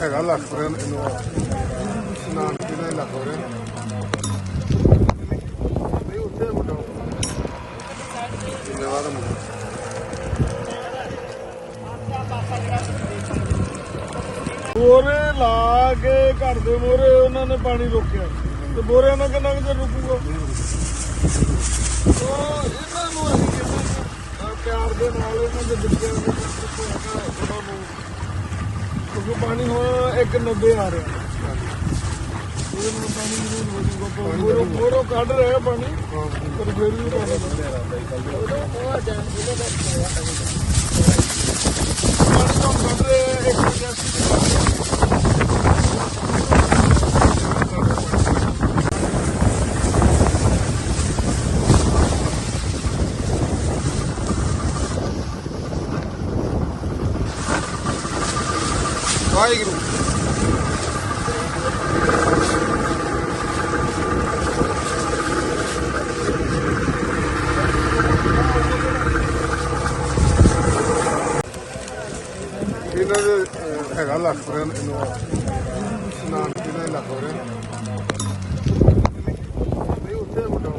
ਹੈਗਾ ਲੱਖ ਰੁਪਏ ਇਹਨੂੰ ਨਾਮ ਕਿਹਦਾ ਲੱਖ ਰੁਪਏ। ਨਹੀਂ, ਉੱਥੇ ਮੁੰਡਾ ਇਹਨੇ ਵਾਲਾ ਬੋਰੇ ਲਾ ਕੇ ਘਰ ਦੇ ਮੋਰੇ ਉਹਨਾਂ ਨੇ ਪਾਣੀ ਰੋਕਿਆ। ਤੇ ਬੋਰਿਆਂ ਨਾਲ ਕਿੰਨਾ ਕਿ ਰੁਕੂਗਾ? ਉਹ ਇਹਨਾਂ ਨੂੰ ਅਸੀਂ ਕਹਿੰਦੇ ਪਿਆਰ ਦੇ ਨਾਲ ਇਹਨਾਂ ਦੇ ਬੱਚਿਆਂ ਨੂੰ ਕਿਉਂਕਿ ਪਾਣੀ ਹੁਣ 190 ਆ ਰਿਹਾ। ਇਹ ਨੂੰ ਪਾਣੀ ਜ਼ਰੂਰ ਹੋ ਜੂਗਾ ਮੋਰੋ ਮੋਰੋ ਕੱਢ ਰਿਹਾ ਪਾਣੀ ਪਰ ਫਿਰ ਵੀ ਪਾਣੀ ਪਾਣੀ ਤਾਂ ਕੱਢ ਰਿਹਾ ਇੱਕ ਜੈਸੀ ਵਾਹਿਗੁਰੂ। ਇਹਨਾਂ ਦੇ ਹੈਗਾ ਲੱਖ ਰੁਪਏ ਇਹਨੂੰ ਨਾਮ ਕਿਹਦਾ ਲੱਖ ਰੁਪਏ? ਨਹੀਂ, ਉੱਥੇ ਮੁੰਡਾ।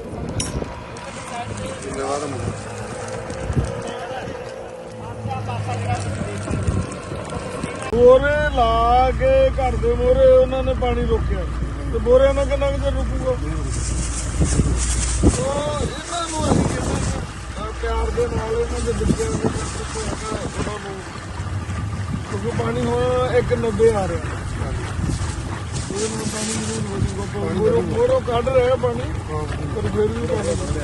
ਇਹਨੇ ਵਾਲਾ ਮੁੰਡਾ? ਬੋਰੇ ਲਾ ਕੇ ਘਰ ਦੇ ਮੋਰੇ ਉਹਨਾਂ ਨੇ ਪਾਣੀ ਰੋਕਿਆ। ਤੇ ਬੋਰਿਆਂ ਨਾਲ ਕਿੰਨਾ ਕੁ ਚਿਰ ਰੁਕੂਗਾ? ਉਹ ਇਹਨਾਂ ਨੂੰ ਅਸੀਂ ਕਹਿੰਦੇ ਹਾਂ, ਪਿਆਰ ਦੇ ਨਾਲ ਇਹਨਾਂ ਦੇ ਬੱਚਿਆਂ ਨੂੰ ਉਹਨਾਂ ਨੂੰ ਕਿਉਂਕਿ ਪਾਣੀ ਹੁਣ 190 ਆ ਰਿਹਾ। ਇਹ ਨੂੰ ਪਾਣੀ ਜ਼ਰੂਰ ਹੋ ਜੂਗਾ ਮੋਰੋ ਕੱਢ ਰਿਹਾ ਪਾਣੀ ਪਰ ਫਿਰ ਵੀ ਪਾਣੀ ਪਾਣੀ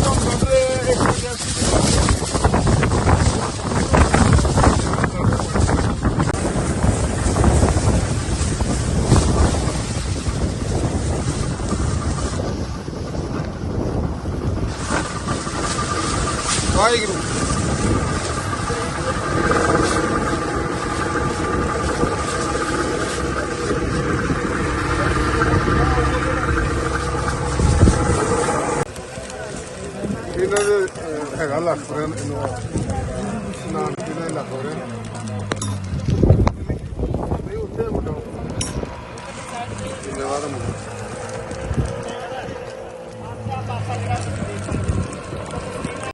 ਤਾਂ ਕੱਢ ਰਿਹਾ ਇੱਕ ਜੈਸੀ ਵਾਹਿਗੁਰੂ ਇਹਨਾਂ ਦੇ ਅਹ, ਹੈਗਾ ਲੱਖ ਰੁਪਏ ਇਹਨੂੰ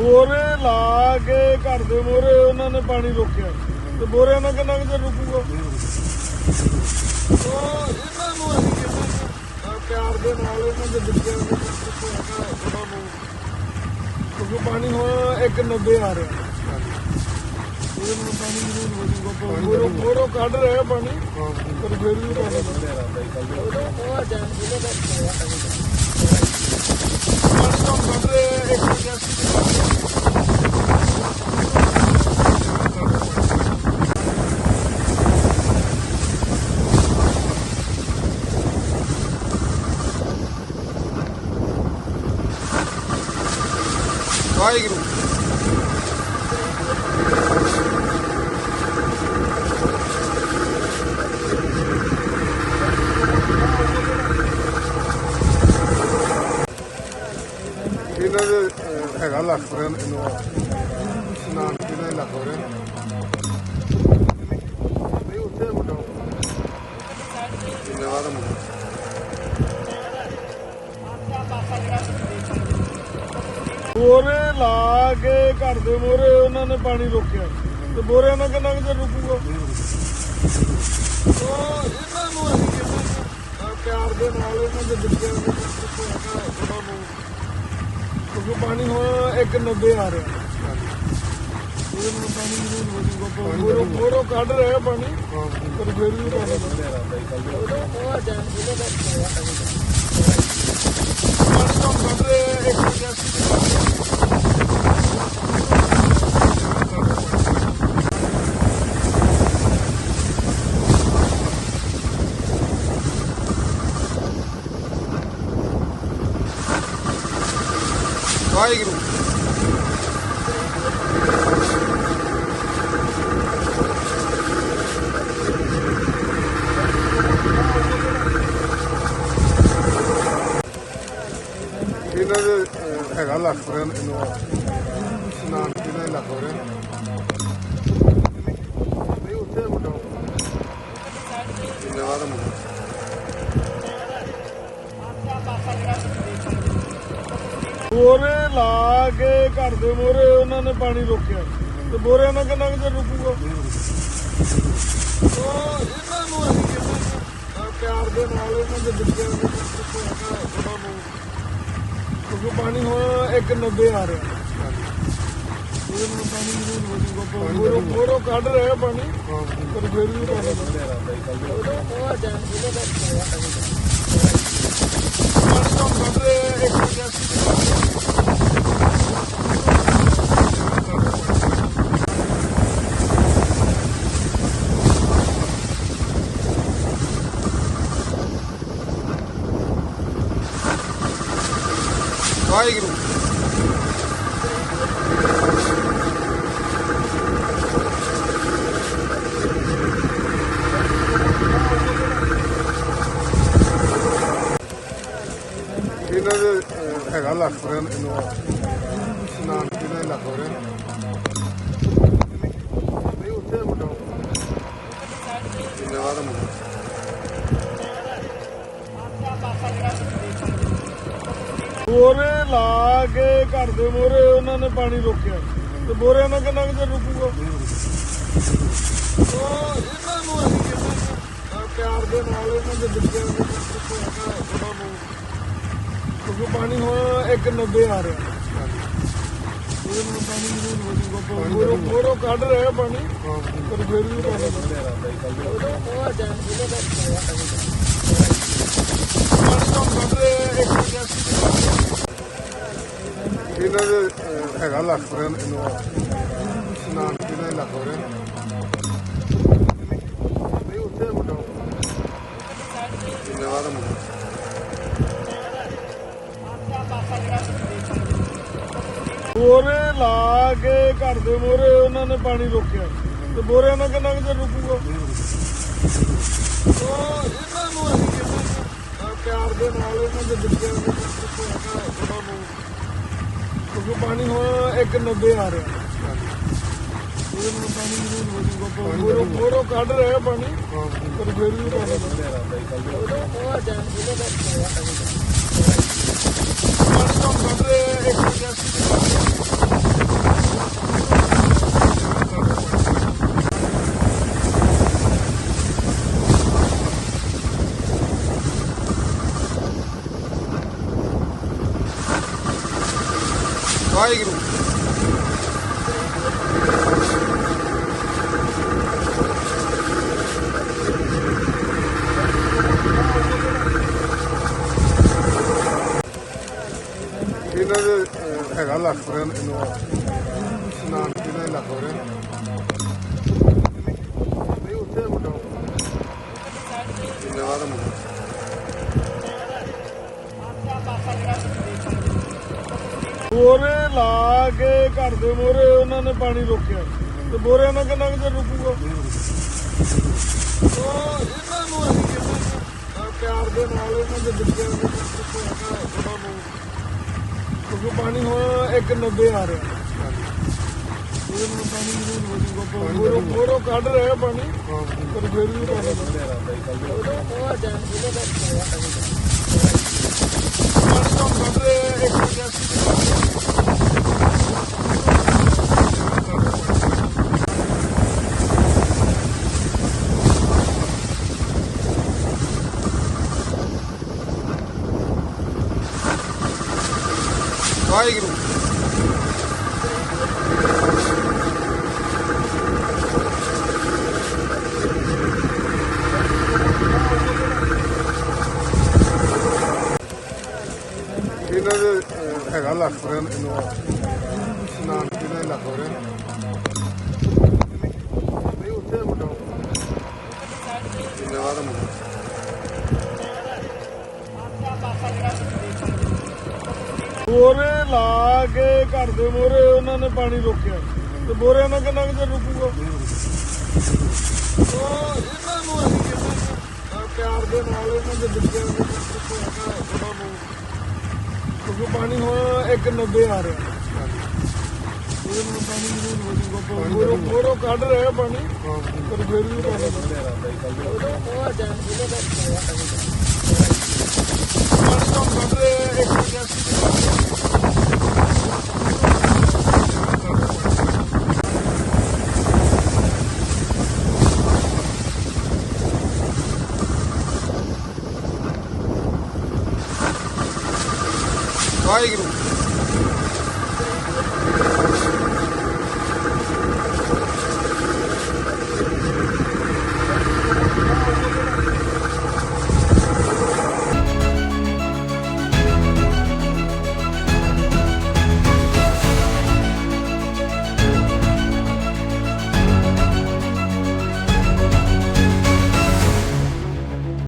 ਬੋਰੇ ਲਾ ਕੇ ਘਰ ਦੇ ਮੋਰੇ ਉਹਨਾਂ ਨੇ ਪਾਣੀ ਰੋਕਿਆ। ਤੇ ਬੋਰਿਆਂ ਨਾਲ ਕਿੰਨਾ ਕੁ ਚਿਰ ਰੁਕੂਗਾ? ਉਹ ਇਹਨਾਂ ਨੂੰ ਅਸੀਂ ਕਹਿੰਦੇ ਪਿਆਰ ਦੇ ਨਾਲ ਇਹਨਾਂ ਦੇ ਬੱਚਿਆਂ ਨੂੰ ਉਹਨਾਂ ਨੂੰ ਕਿਉਂਕਿ ਪਾਣੀ ਹੁਣ 190 ਆ ਰਿਹਾ। ਇਹ ਨੂੰ ਪਾਣੀ ਜ਼ਰੂਰ ਹੋ ਜੂਗਾ ਮੋਰੋ ਕੱਢ ਰਿਹਾ ਪਾਣੀ ਪਰ ਫਿਰ ਵੀ ਪਾਣੀ ਪਾਣੀ ਤਾਂ ਕੱਢ ਰਿਹਾ ਇੱਕ ਜੈਸੀ ਵਾਹਿਗੁਰੂ ਅਹ, ਹੈਗਾ ਨਾਮ ਕਿਹਦਾ ਲੱਖ ਨਹੀਂ ਉੱਥੇ ਮੁੰਡਾ ਕਿੰਨੇ ਮੁੰਡਾ ਬੋਰੇ ਲਾ ਕੇ ਘਰ ਦੇ ਮੋਰੇ ਉਹਨਾਂ ਨੇ ਪਾਣੀ ਰੋਕਿਆ। ਤੇ ਬੋਰਿਆਂ ਨਾਲ ਕਿੰਨਾ ਕਿਤੇ ਰੁਕੂਗਾ? ਉਹ ਇਹਨਾਂ ਨੂੰ ਅਸੀਂ ਕਹਿੰਦੇ ਹਾਂ, ਪਿਆਰ ਦੇ ਨਾਲ ਇਹਨਾਂ ਦੇ ਬੱਚਿਆਂ ਦੇ ਉਹਨਾਂ ਨੂੰ ਕਿਉਂਕਿ ਪਾਣੀ ਹੁਣ ਇੱਕ 90 ਆ ਰਿਹਾ। ਨਾਲ ਪਾਣੀ ਜ਼ਰੂਰ ਵਧੂਗਾ ਬੋਰੋ ਬੋਰੋ ਕੱਢ ਰਿਹਾ ਪਾਣੀ। ਪਰ ਫਿਰ ਵੀ ਪਾਣੀ ਪਾਣੀ ਤਾਂ ਕੱਢ ਰਿਹਾ ਵਾਹਿਗੁਰੂ। ਇਹਨਾਂ ਦੇ ਹੈਗਾ ਲੱਖ ਰੁਪਏ ਇਹਨੂੰ ਬੋਰੇ ਲਾ ਕੇ ਘਰ ਦੇ ਮੋਰੇ ਉਹਨਾਂ ਨੇ ਪਾਣੀ ਰੋਕਿਆ। ਤੇ ਬੋਰਿਆਂ ਨਾਲ ਕਿੰਨਾ ਕਿਤੇ ਰੁਕੂਗਾ? ਉਹ ਇਹਨਾਂ ਨੂੰ ਅਸੀਂ ਪਿਆਰ ਦੇ ਨਾਲ ਇਹਨਾਂ ਦੇ ਬੱਚਿਆਂ ਦੇ ਉਹਨਾਂ ਨੂੰ ਕਿਉਂਕਿ ਪਾਣੀ ਹੁਣ 190 ਆ ਰਿਹਾ। ਉਹਨਾਂ ਨੂੰ ਪਾਣੀ ਜ਼ਰੂਰ ਵਧੂਗਾ ਬੋਰੋ ਕੱਢ ਰਿਹਾ ਪਾਣੀ ਪਰ ਫਿਰ ਵੀ ਪਾਣੀ ਬੰਦ ਹੈ ਰਾਤ ਦਾ ਉਹ ਡੈਮ ਜਿਹਨੇ ਦਾ ਪਾਣੀ ਤੋਂ ਕੱਢ ਵਾਹਿਗੁਰੂ। ਇਹਨਾਂ ਦੇ ਹੈਗਾ ਲੱਖ ਰੁਪਏ ਇਹਨੂੰ ਨਾਮ ਕਿਹਦਾ ਲੱਖ ਰੁਪਏ ਨਹੀਂ ਉੱਥੇ ਮੁੰਡਾ ਕਿੰਨੇ ਵਾਰ ਮੁੰਡਾ ਬੋਰੇ ਕੇ ਘਰ ਦੇ ਮੋਰੇ ਉਹਨਾਂ ਨੇ ਪਾਣੀ ਰੋਕਿਆ। ਤੇ ਬੋਰਿਆਂ ਨਾਲ ਕਿੰਨਾ ਕੁ ਰੁਕੂਗਾ? ਉਹ ਇਹਨਾਂ ਨੂੰ ਅਸੀਂ ਕਹਿੰਦੇ ਹਾਂ, ਪਿਆਰ ਦੇ ਨਾਲ ਇਹਨਾਂ ਦੇ ਬੱਚਿਆਂ ਦੇ ਉਹਨਾਂ ਨੂੰ ਕਿਉਂਕਿ ਪਾਣੀ ਹੁਣ ਇੱਕ 90 ਆ ਰਿਹਾ। ਉਹਦੇ ਨਾਲ ਪਾਣੀ ਜ਼ਰੂਰ ਵਧੂਗਾ ਬੋਰੋ ਬੋਰੋ ਕੱਢ ਰਿਹਾ ਪਾਣੀ ਪਰ ਫਿਰ ਵੀ ਪਾਣੀ ਪਾਣੀ ਤਾਂ ਕੱਢ ਰਿਹਾ ਇੱਕ ਜੈਸੀ ਇਹਨਾਂ ਦੇ ਹੈਗਾ ਲੱਖ ਰੁਪਏ ਇਹਨੂੰ ਨਾਮ ਕਿਹਦਾ ਲੱਖ ਰੁਪਏ ਨਹੀਂ, ਉੱਥੇ ਮੁੰਡਾ। ਕਿੰਨੇ ਮੁੰਡਾ। ਬੋਰੇ ਲਾ ਕੇ ਘਰ ਦੇ ਮੋਰੇ ਉਹਨਾਂ ਨੇ ਪਾਣੀ ਰੋਕਿਆ। ਤੇ ਬੋਰਿਆਂ ਨਾਲ ਕਿੰਨਾ ਕੁ ਚਿਰ ਰੁਕੂਗਾ? ਉਹ ਇਹਨਾਂ ਨੂੰ ਅਸੀਂ ਕਹਿੰਦੇ ਪਿਆਰ ਦੇ ਨਾਲ ਇਹਨਾਂ ਦੇ ਬੱਚਿਆਂ ਦੇ ਉਹਨਾਂ ਨੂੰ ਕਿਉਂਕਿ ਪਾਣੀ ਹੁਣ ਇੱਕ 90 ਆ ਰਿਹਾ। ਨਾਲ ਪਾਣੀ ਜ਼ਰੂਰ ਵਧੂਗਾ ਬੋਰੋ ਬੋਰੋ ਕੱਢ ਰਿਹਾ ਪਾਣੀ। ਪਰ ਫਿਰ ਵੀ ਪਾਣੀ ਪਾਣੀ ਤਾਂ ਕੱਢ ਰਿਹਾ ਇੱਕ ਜੈਸੀ ਵਾਹਿਗੁਰੂ ਇਹਨਾਂ ਦੇ ਹੈਗਾ ਲੱਖ ਰੁਪਏ ਇਹਨੂੰ ਨਾਮ ਕਿਹਦਾ ਲੱਖ ਰੁਪਏ? ਨਹੀਂ, ਉੱਥੇ ਮੁੰਡਾ। ਕਿੰਨੇ ਮੁੰਡਾ। ਬੋਰੇ ਲਾ ਕੇ ਘਰ ਦੇ ਮੋਰੇ ਉਹਨਾਂ ਨੇ ਪਾਣੀ ਰੋਕਿਆ। ਤੇ ਬੋਰਿਆਂ ਨਾਲ ਕਿੰਨਾ ਕੁ ਚਿਰ ਰੁਕੂਗਾ? ਉਹ ਇਹਨਾਂ ਨੂੰ ਅਸੀਂ ਕਹਿੰਦੇ ਪਿਆਰ ਦੇ ਨਾਲ ਇਹਨਾਂ ਦੇ ਬੱਚਿਆਂ ਨੂੰ ਕਿਉਂਕਿ ਪਾਣੀ ਹੁਣ ਇੱਕ 90 ਆ ਰਿਹਾ। ਇਹਦੇ ਨਾਲ ਪਾਣੀ ਜ਼ਰੂਰ ਵਧੂਗਾ ਮੋਰੋ ਮੋਰੋ ਕੱਢ ਰਿਹਾ ਪਾਣੀ, ਪਰ ਫਿਰ ਵੀ ਪਾਣੀ ਪਾਣੀ ਕੱਢ ਰਿਹਾ ਇੱਕ 85 ਵਾਹਿਗੁਰੂ ਇਹਨਾਂ ਦੇ ਅਹ, ਹੈਗਾ ਲੱਖ ਰੁਪਏ ਇਹਨੂੰ ਨਾਮ ਕਿਹਦਾ ਲੱਖ ਰੁਪਏ ਨਹੀਂ ਉੱਥੇ ਮੁੰਡਾ ਇਹਦੇ ਬਾਅਦ ਮੁੰਡਾ ਬੋਰੇ ਲਾ ਕੇ ਘਰ ਦੇ ਮੋਰੇ ਉਹਨਾਂ ਨੇ ਪਾਣੀ ਰੋਕਿਆ। ਤੇ ਬੋਰਿਆਂ ਨਾਲ ਕਿੰਨਾ ਕੁ ਰੁਕੂਗਾ। ਉਹ ਇਹਨਾਂ ਨੂੰ ਅਸੀਂ ਕਹਿੰਦੇ ਪਿਆਰ ਦੇ ਨਾਲ ਇਹਨਾਂ ਦੇ ਬੱਚਿਆਂ ਨੂੰ ਕਿਉਂਕਿ ਪਾਣੀ ਹੁਣ ਇੱਕ 90 ਆ ਰਿਹਾ। ਪਾਣੀ ਜ਼ਰੂਰ ਵਧੂਗਾ ਮੋਰੋ ਮੋਰੋ ਕੱਢ ਰਿਹਾ ਪਾਣੀ ਪਰ ਫਿਰ ਵੀ ਪਾਣੀ ਤਾਂ ਕੱਢ ਰਿਹਾ